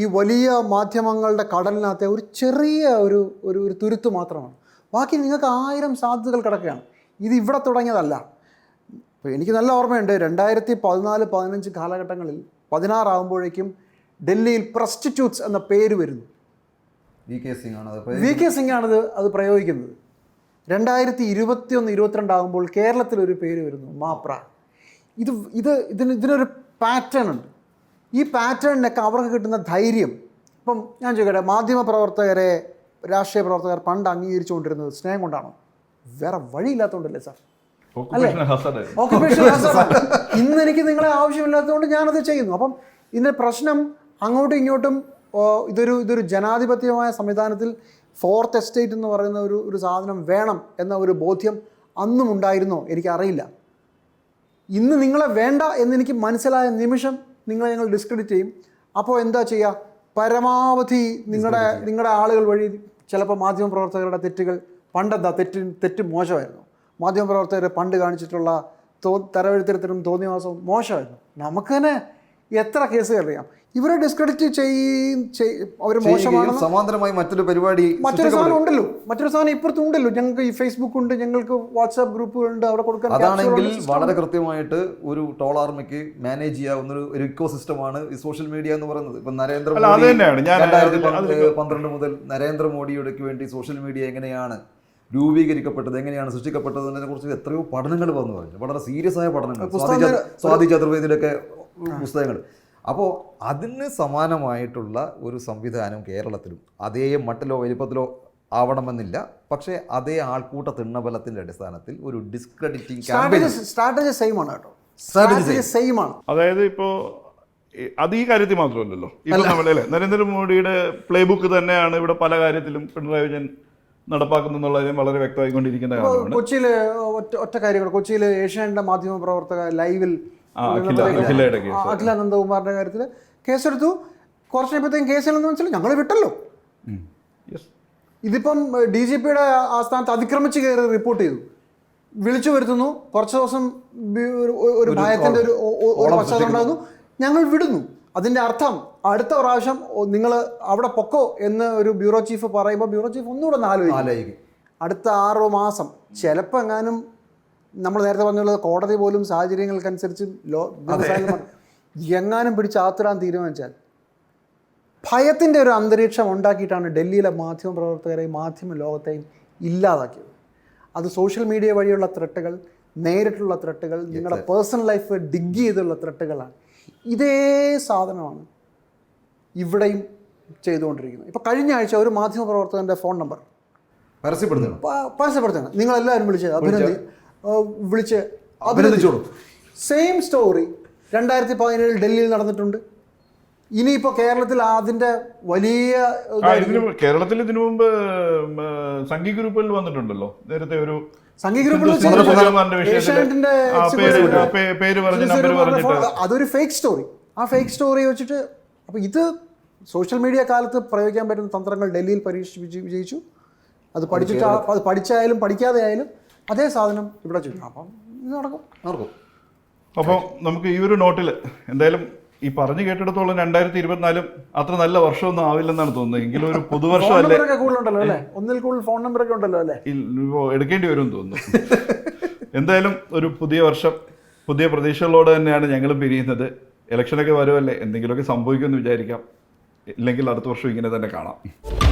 S2: ഈ വലിയ മാധ്യമങ്ങളുടെ കടലിനകത്തെ ഒരു ചെറിയ ഒരു ഒരു ഒരു തുരുത്ത് മാത്രമാണ് ബാക്കി നിങ്ങൾക്ക് ആയിരം സാധ്യതകൾ കിടക്കുകയാണ് ഇത് ഇവിടെ തുടങ്ങിയതല്ല എനിക്ക് നല്ല ഓർമ്മയുണ്ട് രണ്ടായിരത്തി പതിനാല് പതിനഞ്ച് കാലഘട്ടങ്ങളിൽ പതിനാറാകുമ്പോഴേക്കും ഡൽഹിയിൽ പ്രസ്റ്റിറ്റ്യൂട്ട്സ് എന്ന പേര് വരുന്നു വി കെ സിംഗ് ആണ് വി കെ സിംഗ് ആണത് അത് പ്രയോഗിക്കുന്നത് രണ്ടായിരത്തി ഇരുപത്തി ഒന്ന് ഇരുപത്തിരണ്ടാകുമ്പോൾ കേരളത്തിലൊരു പേര് വരുന്നു മാപ്ര ഇത് ഇത് ഇതിന് ഇതിനൊരു പാറ്റേൺ ഉണ്ട് ഈ പാറ്റേണിനൊക്കെ അവർക്ക് കിട്ടുന്ന ധൈര്യം ഇപ്പം ഞാൻ ചോദിക്കട്ടെ മാധ്യമ പ്രവർത്തകരെ രാഷ്ട്രീയ പ്രവർത്തകർ പണ്ട് കൊണ്ടിരുന്നത് സ്നേഹം കൊണ്ടാണോ വേറെ വഴിയില്ലാത്തതുകൊണ്ടല്ലേ സാർ ഇന്ന് എനിക്ക് നിങ്ങളെ ആവശ്യമില്ലാത്തതുകൊണ്ട് ഞാനത് ചെയ്യുന്നു അപ്പം ഇതിൻ്റെ പ്രശ്നം അങ്ങോട്ടും ഇങ്ങോട്ടും ഇതൊരു ഇതൊരു ജനാധിപത്യമായ സംവിധാനത്തിൽ ഫോർത്ത് എസ്റ്റേറ്റ് എന്ന് പറയുന്ന ഒരു ഒരു സാധനം വേണം എന്ന ഒരു ബോധ്യം അന്നും ഉണ്ടായിരുന്നോ എനിക്കറിയില്ല ഇന്ന് നിങ്ങളെ വേണ്ട എന്നെനിക്ക് മനസ്സിലായ നിമിഷം നിങ്ങളെ ഞങ്ങൾ ഡിസ്ക്രെഡിറ്റ് ചെയ്യും അപ്പോൾ എന്താ ചെയ്യുക പരമാവധി നിങ്ങളുടെ നിങ്ങളുടെ ആളുകൾ വഴി ചിലപ്പോൾ മാധ്യമപ്രവർത്തകരുടെ തെറ്റുകൾ പണ്ടെന്താ തെറ്റ് തെറ്റ് മോശമായിരുന്നു പ്രവർത്തകരെ പണ്ട് കാണിച്ചിട്ടുള്ള തോ തരവെഴുത്തിരുത്തലും തോന്നിയവാസവും മോശമായിരുന്നു നമുക്ക് തന്നെ എത്ര കേസുകൾ അറിയാം ഇവരെ ഡിസ്ക്രെഡിറ്റ് ചെയ്യും ഒരു മോശമാണ് സമാന്തരമായി മറ്റൊരു പരിപാടി മറ്റൊരു സാധനം ഉണ്ടല്ലോ മറ്റൊരു സാധനം ഇപ്പുറത്തും ഉണ്ടല്ലോ ഞങ്ങൾക്ക് ഈ ഫേസ്ബുക്ക് ഉണ്ട് ഞങ്ങൾക്ക് വാട്സാപ്പ് ഉണ്ട് അവിടെ കൊടുക്കാൻ അതാണെങ്കിൽ വളരെ കൃത്യമായിട്ട് ഒരു ടോൾ ആർമിക്ക് മാനേജ് ചെയ്യാവുന്ന ഒരു ഇക്കോ സിസ്റ്റമാണ് ഈ സോഷ്യൽ മീഡിയ എന്ന് പറയുന്നത് ഇപ്പൊ നരേന്ദ്ര രണ്ടായിരത്തി പന്ത്രണ്ട് മുതൽ നരേന്ദ്രമോദിയുടെക്ക് വേണ്ടി സോഷ്യൽ മീഡിയ എങ്ങനെയാണ് രൂപീകരിക്കപ്പെട്ടത് എങ്ങനെയാണ് സൃഷ്ടിക്കപ്പെട്ടത് എന്നതിനെ കുറിച്ച് എത്രയോ പഠനങ്ങൾ വന്നു പറഞ്ഞു വളരെ സീരിയസ് ആയ പഠനങ്ങൾ സ്വാതി ചതുർവേദിയുടെ ഒക്കെ പുസ്തകങ്ങൾ അപ്പോൾ അതിന് സമാനമായിട്ടുള്ള ഒരു സംവിധാനം കേരളത്തിലും അതേ മട്ടിലോ വലിപ്പത്തിലോ ആവണമെന്നില്ല പക്ഷേ അതേ ആൾക്കൂട്ട തിണ്ണബലത്തിന്റെ അടിസ്ഥാനത്തിൽ ഒരു ഡിസ്ക്രെഡിറ്റിംഗ് സ്ട്രാറ്റജി സെയിം ആണ് കേട്ടോ സ്ട്രാറ്റജി സെയിം ആണ് അതായത് ഇപ്പോ അത് ഈ കാര്യത്തിൽ മാത്രമല്ലല്ലോ ഇപ്പോൾ നമ്മളല്ലേ നരേന്ദ്രമോദിയുടെ പ്ലേ ബുക്ക് തന്നെയാണ് ഇവിടെ പല കാര്യത്തിലും പിണറായി വിജയൻ നടപ്പാക്കുന്നുള്ളതിനും വളരെ വ്യക്തമായിക്കൊണ്ടിരിക്കുന്ന കാര്യമാണ് കൊച്ചിയിൽ ഒറ്റ ഒറ്റ കാര്യങ്ങൾ കൊച്ചിയിൽ ഏഷ്യാനെറ്റിൻ്റെ മാധ്യമ പ്രവർത്തക ലൈവിൽ അഖില നന്ദകുമാറിന്റെ കാര്യത്തിൽ കേസെടുത്തു കുറച്ച് കഴിഞ്ഞപ്പോഴത്തേക്കും കേസിലെന്ന് മനസ്സിലായി ഞങ്ങൾ വിട്ടല്ലോ ഇതിപ്പം ഡി ജി പിയുടെ ആസ്ഥാനത്ത് അതിക്രമിച്ച് കയറി റിപ്പോർട്ട് ചെയ്തു വിളിച്ചു വരുത്തുന്നു കുറച്ച് ദിവസം ഒരു ഭയത്തിന്റെ ഒരു പശ്ചാത്തലം ഉണ്ടാകുന്നു ഞങ്ങൾ വിടുന്നു അതിന്റെ അർത്ഥം അടുത്ത പ്രാവശ്യം നിങ്ങൾ അവിടെ പൊക്കോ എന്ന് ഒരു ബ്യൂറോ ചീഫ് പറയുമ്പോൾ ബ്യൂറോ ചീഫ് ഒന്നുകൂടെ നാലു അടുത്ത ആറോ മാസം ചിലപ്പോൾ എങ്ങാനും നമ്മൾ നേരത്തെ പറഞ്ഞുള്ളത് കോടതി പോലും സാഹചര്യങ്ങൾക്കനുസരിച്ച് ലോ എങ്ങാനും പിടിച്ച് ആത്തിടാൻ തീരുമാനിച്ചാൽ ഭയത്തിൻ്റെ ഒരു അന്തരീക്ഷം ഉണ്ടാക്കിയിട്ടാണ് ഡൽഹിയിലെ മാധ്യമ പ്രവർത്തകരെയും മാധ്യമ ലോകത്തെയും ഇല്ലാതാക്കിയത് അത് സോഷ്യൽ മീഡിയ വഴിയുള്ള ത്രെട്ടുകൾ നേരിട്ടുള്ള ത്രെട്ടുകൾ നിങ്ങളുടെ പേഴ്സണൽ ലൈഫ് ഡിഗ് ചെയ്തുള്ള ത്രെട്ടുകളാണ് ഇതേ സാധനമാണ് ഇവിടെയും ചെയ്തുകൊണ്ടിരിക്കുന്നത് ഇപ്പോൾ കഴിഞ്ഞ ആഴ്ച ഒരു മാധ്യമ പ്രവർത്തകൻ്റെ ഫോൺ നമ്പർ പരസ്യപ്പെടുത്തണം പരസ്യപ്പെടുത്തണം നിങ്ങളെല്ലാവരും വിളിച്ചത് അഭിനന്ദി വിളിച്ച് അഭിനന്ദിച്ചോളൂ സെയിം സ്റ്റോറി രണ്ടായിരത്തി പതിനേഴിൽ ഡൽഹിയിൽ നടന്നിട്ടുണ്ട് ഇനിയിപ്പോ കേരളത്തിൽ അതിന്റെ വലിയ കേരളത്തിൽ ഇതിനു മുമ്പ് സംഘി ഗ്രൂപ്പിൽ വന്നിട്ടുണ്ടല്ലോ നേരത്തെ ഒരു അതൊരു ഫേക്ക് സ്റ്റോറി ആ ഫേക്ക് സ്റ്റോറി വെച്ചിട്ട് അപ്പൊ ഇത് സോഷ്യൽ മീഡിയ കാലത്ത് പ്രയോഗിക്കാൻ പറ്റുന്ന തന്ത്രങ്ങൾ ഡൽഹിയിൽ പരീക്ഷിച്ച് വിജയിച്ചു അത് പഠിച്ചിട്ട് അത് പഠിച്ചായാലും പഠിക്കാതെ ആയാലും അതേ സാധനം ഇവിടെ ചെയ്യും അപ്പം ഇത് നടക്കും നടക്കും അപ്പോൾ നമുക്ക് ഈ ഒരു നോട്ടിൽ എന്തായാലും ഈ പറഞ്ഞു കേട്ടിടത്തോളം രണ്ടായിരത്തി ഇരുപത്തിനാലും അത്ര നല്ല വർഷമൊന്നും ആവില്ലെന്നാണ് തോന്നുന്നത് എങ്കിലും ഒരു പുതുവർഷം അല്ലേ അല്ലേ ഒന്നിൽ കൂടുതൽ ഫോൺ നമ്പർ ഒക്കെ ഉണ്ടല്ലോ അല്ലേ എടുക്കേണ്ടി വരും തോന്നുന്നു എന്തായാലും ഒരു പുതിയ വർഷം പുതിയ പ്രതീക്ഷകളോട് തന്നെയാണ് ഞങ്ങൾ പിരിയുന്നത് ഇലക്ഷനൊക്കെ വരുമല്ലേ എന്തെങ്കിലുമൊക്കെ സംഭവിക്കുമെന്ന് വിചാരിക്കാം ഇല്ലെങ്കിൽ അടുത്ത വർഷം ഇങ്ങനെ തന്നെ കാണാം